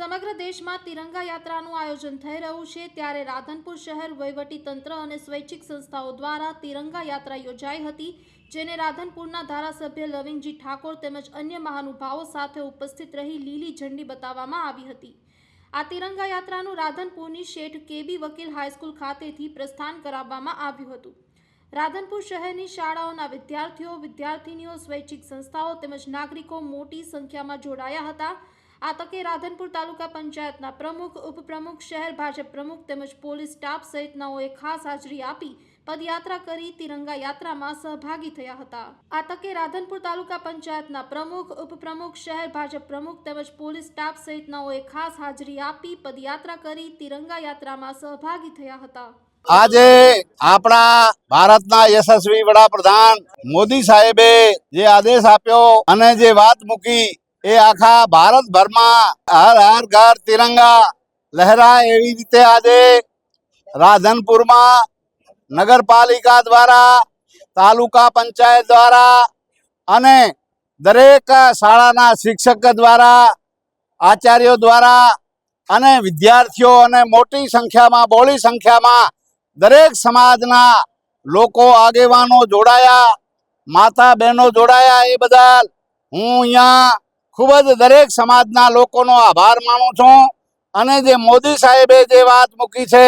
સમગ્ર દેશમાં તિરંગા યાત્રાનું આયોજન થઈ રહ્યું છે. ત્યારે રાધનપુર શહેર વહીવટી તંત્ર અને સ્વૈચ્છિક સંસ્થાઓ દ્વારા તિરંગા યાત્રા યોજાઈ હતી, જેને રાધનપુરના ધારાસભ્ય લવિંગજી ઠાકોર તેમજ અન્ય મહાનુભાવો સાથે ઉપસ્થિત રહી લીલી ઝંડી બતાવવામાં આવી હતી. આ તિરંગા યાત્રાનું રાધનપુરની શેઠ કેબી વકીલ હાઈસ્કૂલ ખાતેથી પ્રસ્થાન કરાવવામાં આવ્યું હતું. રાધનપુર શહેરની શાળાઓના વિદ્યાર્થીઓ, વિદ્યાર્થીનીઓ, સ્વૈચ્છિક સંસ્થાઓ તેમજ નાગરિકો મોટી સંખ્યામાં જોડાયા હતા. આ તકે રાધનપુર તાલુકા પંચાયતના પ્રમુખ, ઉપપ્રમુખ, શહેર ભાજપ પ્રમુખ તેમજ પોલીસ સ્ટાફ સહિતનાઓએ ખાસ હાજરી આપી પદયાત્રા કરી તિરંગા યાત્રામાં સહભાગી થયા હતા. આ તકે રાધનપુર તાલુકા પંચાયતના પ્રમુખ, ઉપપ્રમુખ, શહેર ભાજપ પ્રમુખ તેમજ પોલીસ સ્ટાફ સહિતનાઓએ ખાસ હાજરી આપી પદયાત્રા કરી તિરંગા યાત્રામાં સહભાગી થયા હતા. આજે આપણા ભારતના યશસ્વી વડાપ્રધાન મોદી સાહેબે જે આદેશ આપ્યો અને જે વાત મૂકી એ આખા ભારતભરમાં હર હર ઘર તિરંગા લહેરાય એવી રીતે આજે રાધનપુરમાં નગરપાલિકા દ્વારા, તાલુકા પંચાયત દ્વારા અને દરેક શાળાના શિક્ષક દ્વારા, આચાર્યો દ્વારા અને વિદ્યાર્થીઓ અને મોટી સંખ્યામાં, બહોળી સંખ્યામાં દરેક સમાજના લોકો, આગેવાનો જોડાયા માતા બહેનો જોડાયા એ બદલ હું અહીંયા ખૂબ જ દરેક સમાજના લોકોનો આભાર માનું છું. અને જે મોદી સાહેબે જે વાત મૂકી છે,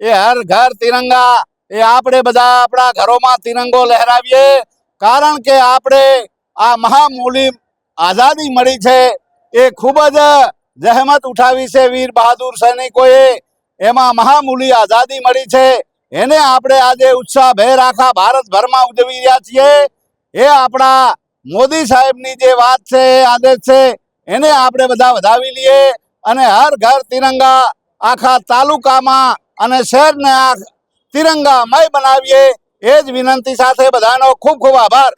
એ હર ઘર તિરંગા, એ આપણે બધા આપણા ઘરોમાં તિરંગો લહેરાવીએ. કારણ કે આપણે આ મહામૂલી આઝાદી મળી છે, એ ખૂબ જ જહેમત ઉઠાવી છે વીર બહાદુર સૈનિકોએ. એમાં મહામૂલી આઝાદી મળી છે. એને આપણે આજે ઉત્સાહભેર આખા ભારતભરમાં ઉજવી રહ્યા છીએ. એ આપણા મોદી સાહેબની જે વાત છે, આદેશ છે, એને આપણે બધા વધાવી લઈએ અને હર ઘર તિરંગા આખા તાલુકામાં અને શહેરને તિરંગામય બનાવીએ, એ જ વિનંતી સાથે બધાનો ખૂબ ખૂબ આભાર.